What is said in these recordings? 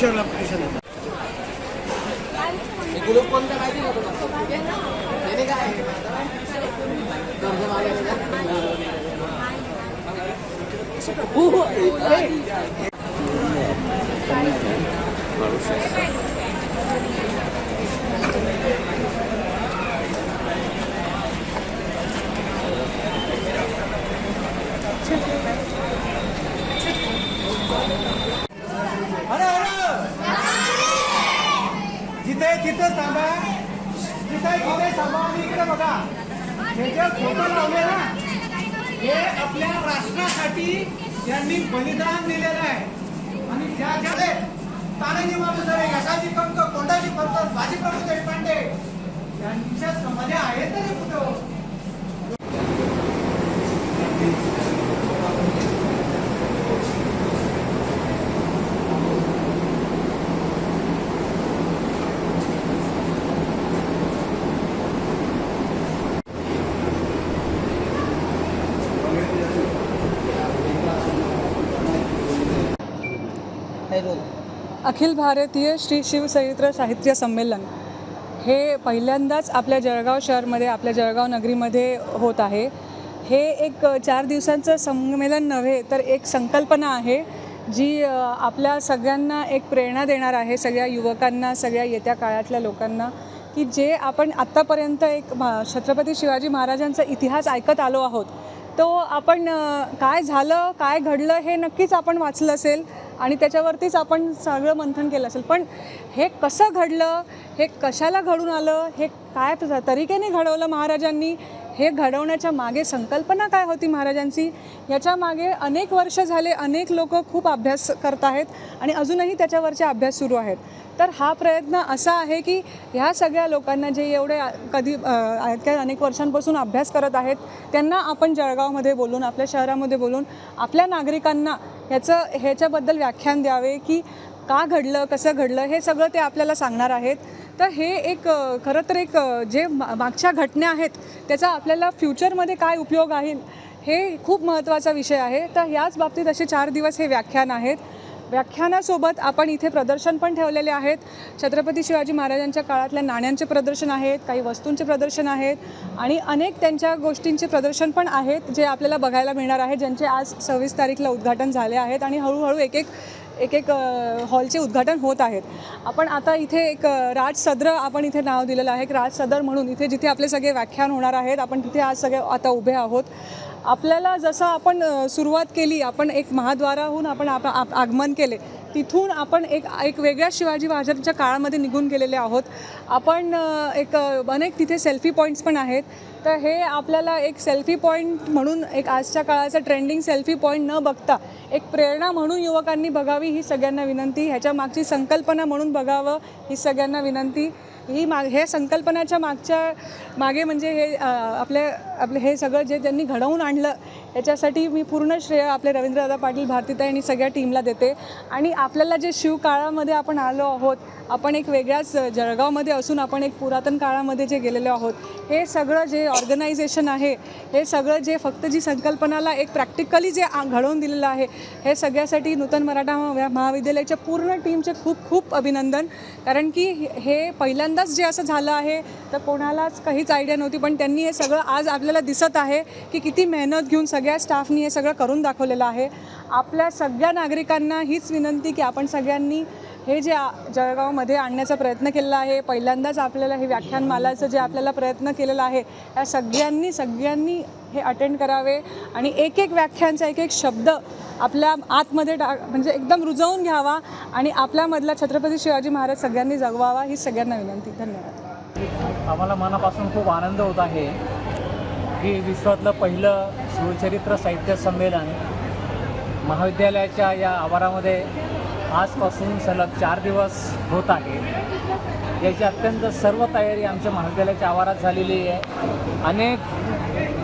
Official application এগুলো কোনটা বাইরে না तिथं थांबा तिथं इकडे थांबा आणि इकडे बघा. हे जे फोटो लावले ना हे आपल्या राष्ट्रासाठी त्यांनी बलिदान दिलेलं आहे. आणि ज्या ज्याने तानाजी मालुसरे यशाजी पंत कोंडाजी पंत बाजीप्रभू देशपांडे यांच्या समाजा आहेत तरी कुठं? अखिल भारतीय श्री शिवचरित्र साहित्य संमेलन हे पहिल्यांदाच आपल्या जळगाव शहरमध्ये आपल्या जळगाव नगरीमध्ये होत आहे. हे एक चार दिवसांचं संमेलन नव्हे तर एक संकल्पना आहे जी आपल्या सगळ्यांना एक प्रेरणा देणार आहे सगळ्या युवकांना सगळ्या येत्या काळातल्या लोकांना की जे आपण आत्तापर्यंत एक छत्रपती शिवाजी महाराजांचा इतिहास ऐकत आलो आहोत तो आपण काय झालं काय घडलं हे नक्कीच आपण वाचलं असेल आणि त्याच्यावरतीच आपण सगळं मंथन केलं असेल. पण हे कसं घडलं हे कशाला घडून आलं हे काय तरीकेने घडवलं महाराजांनी हे घडवण्याच्या मागे संकल्पना काय होती महाराजांची? याच्या मागे अनेक वर्ष झाले अनेक लोक खूप अभ्यास करत आहेत आणि अजूनही त्याच्यावरचे अभ्यास सुरू आहेत. तर हा प्रयत्न असा आहे की ह्या सगळ्या लोकांना जे एवढे कधी आहेत काय अनेक वर्षांपासून अभ्यास करत आहेत त्यांना आपण जळगावमध्ये बोलून आपल्या शहरामध्ये बोलून आपल्या नागरिकांना ह्याचं ह्याच्याबद्दल व्याख्यान द्यावे की का घडलं कसं घडलं हे सगळं ते आपल्याला सांगणार आहेत. तर हे एक खरं तर एक जे मा- मागच्या घटना आहेत त्याचा आपल्याला फ्युचरमध्ये काय उपयोग आहे हे खूप महत्त्वाचा विषय आहे. तर याच बाबतीत असे चार दिवस हे व्याख्यान आहेत. व्याख्यानासोबत आपण इथे प्रदर्शन पण ठेवलेले आहेत. छत्रपती शिवाजी महाराजांच्या काळातल्या नाण्यांचे प्रदर्शन आहेत काही वस्तूंचे प्रदर्शन आहेत आणि अनेक त्यांच्या गोष्टींचे प्रदर्शन पण आहेत जे आपल्याला बघायला मिळणार आहे ज्यांचे आज सव्वीस तारीखला उद्घाटन झाले आहेत आणि हळूहळू एक एक एक एक हॉलचे उद्घाटन होत आहेत. आपण आता इथे एक राज सद्र आपण इथे नाव दिलेलं आहे. एक राज सदर म्हणून इथे जिथे आपले सगळे व्याख्यान होणार आहेत आपण तिथे आज सगळे आता उभे आहोत. आपल्याला जसं आपण सुरुवात केली आपण एक महाद्वाराहून आपण आप- आगमन केले तिथून आपण एक एक वेगळ्या शिवाजी महाराजांच्या काळामध्ये निघून गेलेले आहोत. आपण एक अनेक तिथे सेल्फी पॉईंट्स पण आहेत. तर हे आपल्याला एक सेल्फी पॉईंट म्हणून एक आजच्या काळाचा ट्रेंडिंग सेल्फी पॉईंट न बघता एक प्रेरणा म्हणून युवकांनी बघावी ही सगळ्यांना विनंती. ह्याच्या मागची संकल्पना म्हणून बघावं ही सगळ्यांना विनंती. ही माग हे संकल्पनाच्या मागच्या मागे म्हणजे हे आपले आपले हे सगळं जे त्यांनी घडवून आणलं याच्यासाठी मी पूर्ण श्रेय आपले रवींद्रदादा पाटील भारतीताई आणि सगळ्या टीमला देते. आणि आपल्याला जे शिवकाळामध्ये आपण आलो आहोत आपण एक वेगळ्याच जळगावमध्ये असून आपण एक पुरातन काळामध्ये जे गेलेलो आहोत हे सगळं जे ऑर्गनायझेशन आहे हे सगळं जे फक्त जी संकल्पनाला एक प्रॅक्टिकली जे आ- घडवून दिलेलं आहे हे सगळ्यासाठी नूतन मराठा महाविद्यालयाच्या पूर्ण टीमचे खूप खूप अभिनंदन. कारण की हे- हे पहिल्यांदाच जे असं झालं आहे तर कोणालाच काहीच आयडिया नव्हती. पण त्यांनी हे सगळं आज आपल्याला दिसत आहे की किती मेहनत घेऊन सगळ्या स्टाफनी हे सगळं करून दाखवलेलं आहे. आपल्या सगळ्या नागरिकांना हीच विनंती की आपण सगळ्यांनी हे जे जळगावमध्ये आणण्याचा प्रयत्न केलेला आहे पहिल्यांदाच आपल्याला हे व्याख्यानमालाचं जे आपल्याला प्रयत्न केलेला आहे या सगळ्यांनी सगळ्यांनी हे अटेंड करावे आणि एक एक व्याख्यानचा एक एक शब्द आपल्या आतमध्ये टा म्हणजे एकदम रुजवून घ्यावा आणि आपल्यामधला छत्रपती शिवाजी महाराज सगळ्यांनी जगवावा ही सगळ्यांना विनंती. धन्यवाद. आम्हाला मनापासून खूप आनंद होत आहे की विश्वातलं पहिलं शिवचरित्र साहित्य संमेलन महाविद्यालयाच्या या आवारामध्ये आजपासून सलग चार दिवस होत आहे. याची अत्यंत सर्व तयारी आमच्या महाविद्यालयाच्या आवारात झालेली आहे. अनेक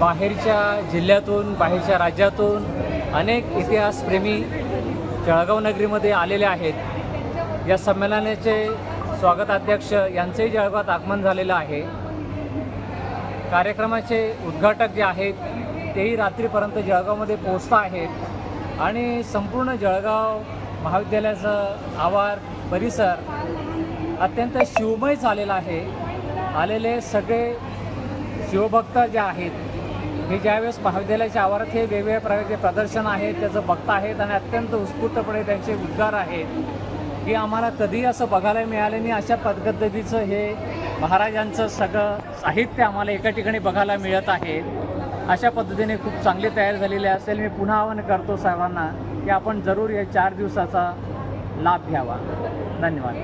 बाहेरच्या जिल्ह्यातून बाहेरच्या राज्यातून अनेक इतिहासप्रेमी जळगाव नगरीमध्ये आलेले आहेत. या संमेलनाचे स्वागताध्यक्ष यांचंही जळगावात आगमन झालेलं आहे. कार्यक्रमाचे उद्घाटक जे आहेत तेही रात्रीपर्यंत जळगावमध्ये पोहोचता आहेत. आणि संपूर्ण जळगाव महाविद्यालयाचं आवार परिसर अत्यंत शिवमय झालेला आहे. आलेले सगळे शिवभक्त जे आहेत हे ज्यावेळेस महाविद्यालयाच्या आवारात हे वेगवेगळ्या प्रकारचे प्रदर्शन आहेत त्याचं भक्त आहेत आणि अत्यंत उत्स्फूर्तपणे त्यांचे उद्गार आहेत की आम्हाला कधी असं बघायला मिळालं नाही. अशा पद्धतीचं हे महाराजांचं सगळं साहित्य आम्हाला एका ठिकाणी बघायला मिळत आहे. अशा पद्धतीने खूप चांगली तयार झालेले असेल. मी पुन्हा आवाहन करतो सर्वांना की आपण जरूर या चार दिवसाचा लाभ घ्यावा. धन्यवाद.